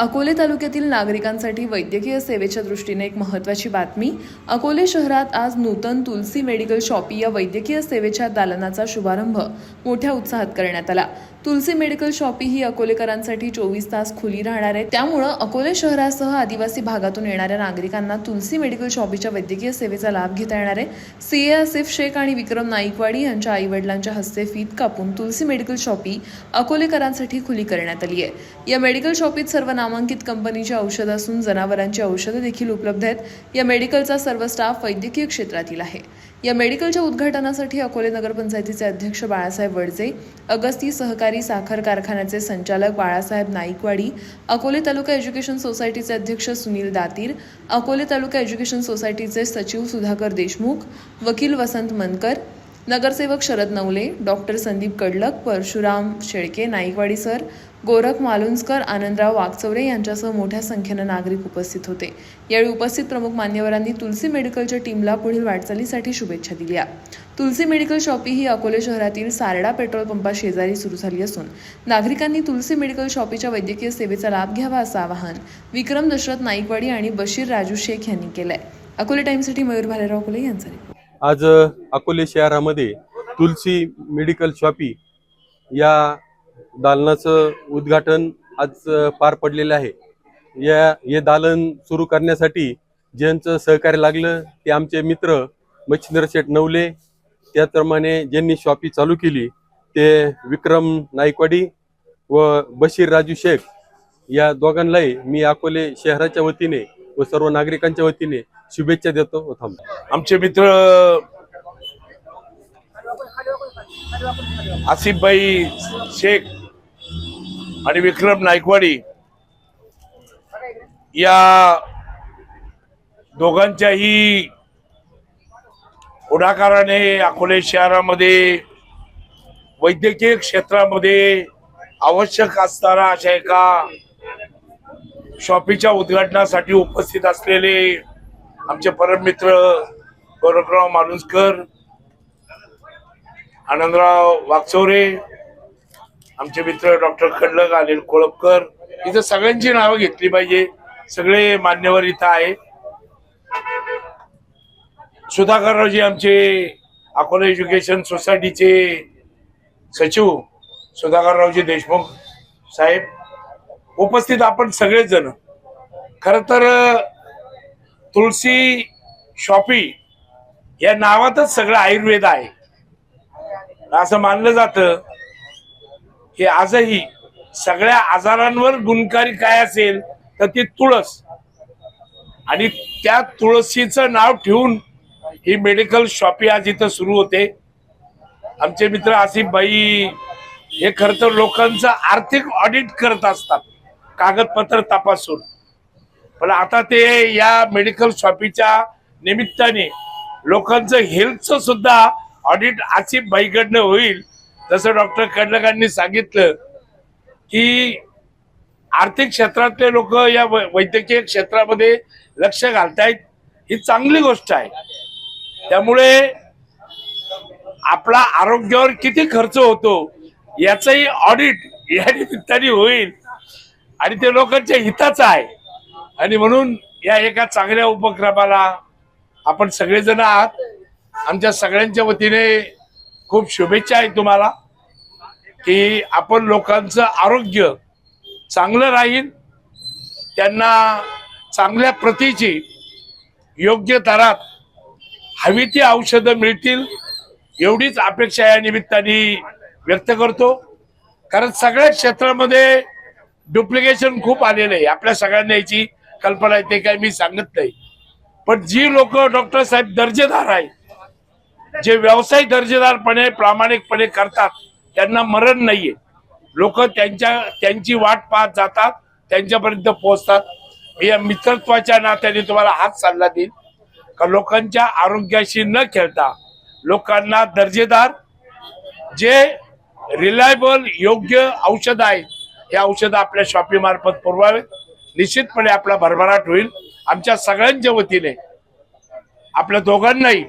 अकोले तालुक्यातील नागरिकांसाठी वैद्यकीय सेवेच्या दृष्टीने एक महत्त्वाची बातमी. अकोले शहरात आज नूतन तुलसी मेडिकल शॉपी या वैद्यकीय सेवेच्या दालनाचा शुभारंभ मोठ्या उत्साहात करण्यात आला. तुलसी मेडिकल शॉपी ही अकोलेकरांसाठी चोवीस तास खुली राहणार आहे. त्यामुळं अकोले शहरासह आदिवासी भागातून येणाऱ्या नागरिकांना तुलसी मेडिकल शॉपीच्या वैद्यकीय सेवेचा लाभ घेता येणार आहे. सी ए आसिफ शेख आणि विक्रम नाईकवाडी यांच्या आईवडिलांच्या हस्ते फीत कापून तुलसी मेडिकल शॉपी अकोलेकरांसाठी खुली करण्यात आली आहे. या मेडिकल शॉपीत सर्व नामांकित कंपनीची औषधं असून जनावरांची औषधं देखील उपलब्ध आहेत. या मेडिकलचा सर्व स्टाफ वैद्यकीय क्षेत्रातील आहे. या मेडिकलच्या उद्घाटनासाठी अकोले नगरपंचायतीचे अध्यक्ष बाळासाहेब वडजे अगस्ती सहकारी साखर कारखान्याचे संचालक बाळासाहेब नाईकवाडी अकोले तालुका एज्युकेशन सोसायटीचे अध्यक्ष सुनील दातीर अकोले तालुका एज्युकेशन सोसायटीचे सचिव सुधाकर देशमुख वकील वसंत मनकर नगरसेवक शरद नवले डॉक्टर संदीप कडलक परशुराम शेळके नाईकवाडी सर गोरख मालुंजकर आनंदराव वागचौरे यांच्यासह मोठ्या संख्येनं नागरिक उपस्थित होते. यावेळी उपस्थित प्रमुख मान्यवरांनी तुलसी मेडिकलच्या टीमला पुढील वाटचालीसाठी शुभेच्छा दिल्या. तुलसी मेडिकल शॉपी ही अकोले शहरातील सारडा पेट्रोल पंपा शेजारी सुरू झाली असून नागरिकांनी तुलसी मेडिकल शॉपीच्या वैद्यकीय सेवेचा लाभ घ्यावा असं आवाहन विक्रम दशरथ नाईकवाडी आणि बशीर राजू शेख यांनी केलंय. अकोले टाईमसाठी मयूर भालेराव अकोले यांचा रिपोर्ट आज अकोले शहरामध्ये तुलसी मेडिकल शॉपी या दालनाचं उद्घाटन आज पार पडलेलं आहे. या हे दालन सुरू करण्यासाठी ज्यांचं सहकार्य लागलं ते आमचे मित्र मच्छिंद्र शेठ नवले त्याचप्रमाणे ज्यांनी शॉपी चालू केली ते विक्रम नाईकवाडी व बशीर राजू शेख या दोघांनाही मी अकोले शहराच्या वतीने व सर्व नागरिकांच्या वतीने शुभेच्छा देतो व थांबतो. आमचे मित्र आसिफभाई शेख आणि विक्रम नायकवाडी या दोघांच्याही पुढाकाराने अकोले शहरामध्ये वैद्यकीय क्षेत्रामध्ये आवश्यक असणारा अशा एका शॉपीच्या उद्घाटनासाठी उपस्थित असलेले आमचे परममित्र गौरवराव मालुसकर आनंदराव वागचौरे आमचे मित्र डॉक्टर खडलक अनिल कोळपकर इथं सगळ्यांची नावं घेतली पाहिजे. सगळे मान्यवर इथं आहे सुधाकररावजी आमचे अकोला एज्युकेशन सोसायटीचे सचिव सुधाकररावजी देशमुख साहेब. उपस्थित आपण सगळेच जण खर तर तुलसी शॉपी या नावातच सगळं आयुर्वेद आहे. असं मानलं जातं की आजही सगळ्या आजारांवर गुणकारी काय असेल तर ती तुळस. आणि त्या तुळशीचं नाव ठेवून ही मेडिकल शॉपी आज इथं सुरू होते. आमचे मित्र आसिफ बाई हे खर तर लोकांचं आर्थिक ऑडिट करत असतात. कागदपत्र तपासून. पण आता ते या मेडिकल शॉपीच्या निमित्ताने लोकांचं हेल्थचं सुद्धा ऑडिट आसिफ भाईकडनं होईल. जसं डॉक्टर कडलकांनी सांगितलं की आर्थिक क्षेत्रातले लोक या वै- वैद्यकीय क्षेत्रामध्ये लक्ष घालतायत. ही चांगली गोष्ट आहे. त्यामुळे आपला आरोग्यावर किती खर्च होतो याचंही ऑडिट या निमित्ताने होईल. आणि ते लोकांच्या हिताचं आहे. आणि म्हणून या एका चांगल्या उपक्रमाला आपण सगळेजण आहात. आमच्या सगळ्यांच्या वतीने खूप शुभेच्छा आहे तुम्हाला की आपण लोकांचं आरोग्य चांगलं राहील. त्यांना चांगल्या प्रतीची योग्य दरात हवी ती औषधं मिळतील एवढीच अपेक्षा या निमित्ताने व्यक्त करतो. कारण सगळ्या क्षेत्रामध्ये डुप्लिकेशन खूप आलेलं आहे. आपल्या सगळ्यांना याची कल्पना आहे ते काय मी सांगत नाही. पण जी लोक डॉक्टर साहेब दर्जेदार आहे जे व्यवसाय दर्जेदारपणे प्रामाणिकपणे करतात त्यांना मरण नाहीये. लोक त्यांच्या त्यांची वाट पाहत जातात त्यांच्यापर्यंत पोहोचतात. या मित्रत्वाच्या नात्याने तुम्हाला हाच सल्ला देईल का लोकांच्या आरोग्याशी न खेळता लोकांना दर्जेदार जे रिलायबल योग्य औषध आहेत हे औषधं आपल्या शॉपी मार्फत पुरवावेत निश्चितपणे आपला भरभराट होईल. आमच्या सगळ्यांच्या वतीने आपल्या दोघांनाही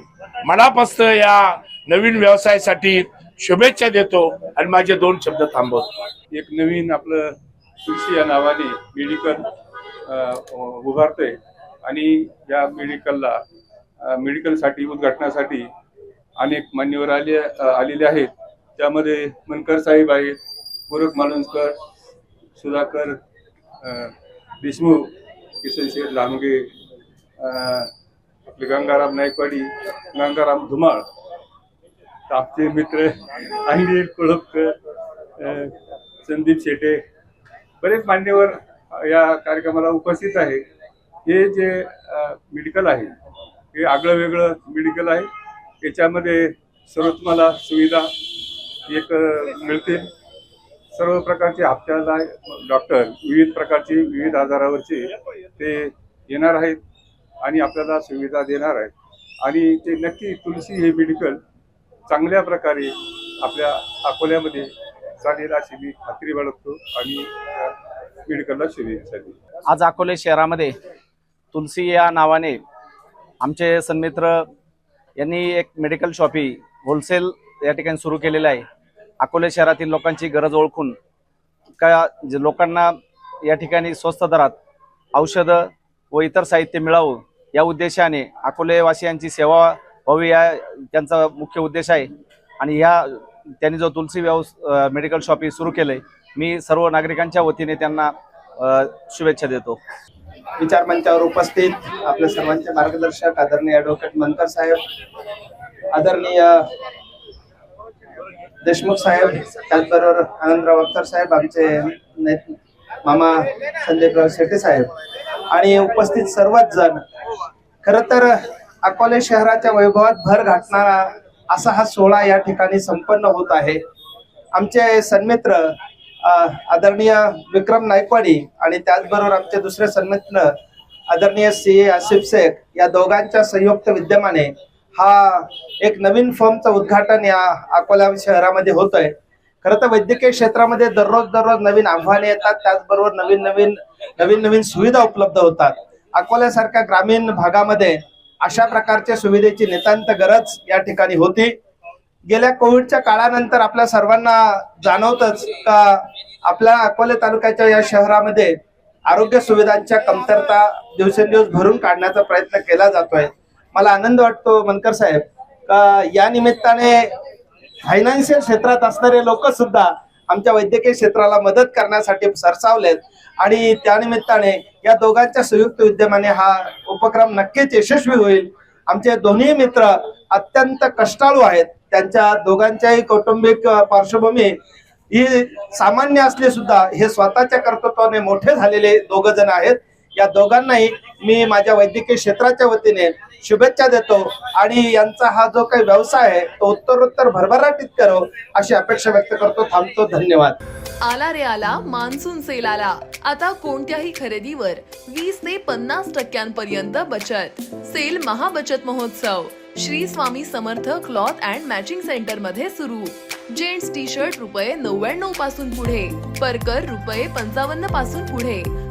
मनापासून या नवीन व्यवसायासाठी शुभेच्छा देतो आणि माझे दोन शब्द थांबवतो. एक नवीन आपलं तुळशी या नावाने मेडिकल उभारतोय आणि या मेडिकलला मेडिकलसाठी उद्घाटनासाठी अनेक मान्यवर आले आलेले आहेत. त्यामध्ये मनकर साहेब आहेत पूरक मालुंजकर सुधाकर अ, देशमुख किसन शेठ लांबगे आपले गंगाराम नायकवाडी गंगाराम धुमाळ तापचे मित्र अनिल कोळपकर संदीप शेटे बरेच मान्यवर या कार्यक्रमाला उपस्थित आहे हे जे मेडिकल आहे हे आगळं वेगळं मेडिकल आहे याच्यामध्ये सर्व तुम्हाला सुविधा एक मिळतील सर्व प्रकारचे आपल्याला डॉक्टर विविध प्रकारचे विविध आजारावरचे ते येणार आहेत आणि आपल्याला सुविधा देणार आहेत. आणि ते नक्की तुलसी हे मेडिकल चांगल्या प्रकारे आपल्या अकोल्यामध्ये चालेल अशी मी खात्री बाळगतो आणि मेडिकलला शुभेच्छा आज अकोले शहरामध्ये तुलसी या नावाने आमचे सन्मित्र यांनी एक मेडिकल शॉपी होलसेल या ठिकाणी सुरू केलेलं आहे. अकोले शहरातील लोकांची गरज ओळखून का जे लोकांना या ठिकाणी स्वस्त दरात औषधं व इतर साहित्य मिळावं या उद्देशाने अकोलेवासियांची सेवा व्हावी या त्यांचा मुख्य उद्देश आहे. आणि ह्या त्यांनी जो तुलसी व्यवस मेडिकल शॉपी सुरू केलंय मी सर्व नागरिकांच्या वतीने त्यांना शुभेच्छा देतो. विचार मंचावर उपस्थित आपल्या सर्वांचे मार्गदर्शक आदरणीय ॲडव्होकेट मनकर साहेब आदरणीय देशमुख साहेब त्याचबरोबर आनंदराव अख्तर साहेब आमचे मामा संदीपराव शेट्टी साहेब. आणि उपस्थित सर्वच जण. खर तर अकोले शहराच्या वैभवात भर घातणारा असा हा सोहळा या ठिकाणी संपन्न होत आहे. आमचे सन्मित्र अ, आदरणीय विक्रम नायकवाडी आणि त्याचबरोबर आमचे दुसरे सन्मित्र आदरणीय सी ए आसिफ शेख या दोघांच्या संयुक्त विद्यमाने हा एक नवीन फॉर्मचं उद्घाटन या अकोला शहरामध्ये होतंय. खरं तर वैद्यकीय क्षेत्रामध्ये दररोज दररोज नवीन आव्हाने येतात त्याचबरोबर नवीन नवीन नवीन नवीन सुविधा उपलब्ध होतात. अकोल्यासारख्या ग्रामीण भागामध्ये अशा प्रकारच्या सुविधेची नितांत गरज या ठिकाणी होती. गेल्या कोविडच्या काळानंतर आपल्या सर्वांना जाणवतच का आपल्या अकोले तालुक्याच्या या शहरामध्ये आरोग्य सुविधांच्या कमतरता दिवसेंदिवस भरून काढण्याचा प्रयत्न केला जातोय. मला आनंद वाटतो मनकर साहेब. का या निमित्ताने फायनान्शियल क्षेत्रात असणारे लोक सुद्धा आमच्या वैद्यकीय क्षेत्राला मदत करण्यासाठी सरसावलेत. आणि त्यानिमित्ताने या दोघांच्या संयुक्त विद्यमाने हा उपक्रम नक्कीच यशस्वी होईल. आमचे दोन्ही मित्र अत्यंत कष्टाळू आहेत. त्यांच्या दोघांच्याही कौटुंबिक पार्श्वभूमी ही सामान्य असले सुद्धा हे स्वतःच्या कर्तृत्वाने मोठे झालेले दोघ जण आहेत. या दोघांनाही मी माझ्या वैद्यकीय क्षेत्राच्या वतीने शुभेच्छा देतो. आणि यांचा हा जो काही व्यवसाय आहे तो उत्तरोत्तर भरभराटीत करो अशी अपेक्षा व्यक्त करतो. थांबतो. धन्यवाद. आला रे आला मान्सून सेल आला. आता कोणत्याही खरेदीवर वीस ते पन्नास टक्क्यांपर्यंत बचत. सेल महाबचत महोत्सव. Shri Swami Samarth cloth and matching सेंटरमध्ये सुरू. जेंट्स टी शर्ट रुपये नव्याण्णवपासून पुढे. परकर रुपये पंचावन्नपासून पुढे.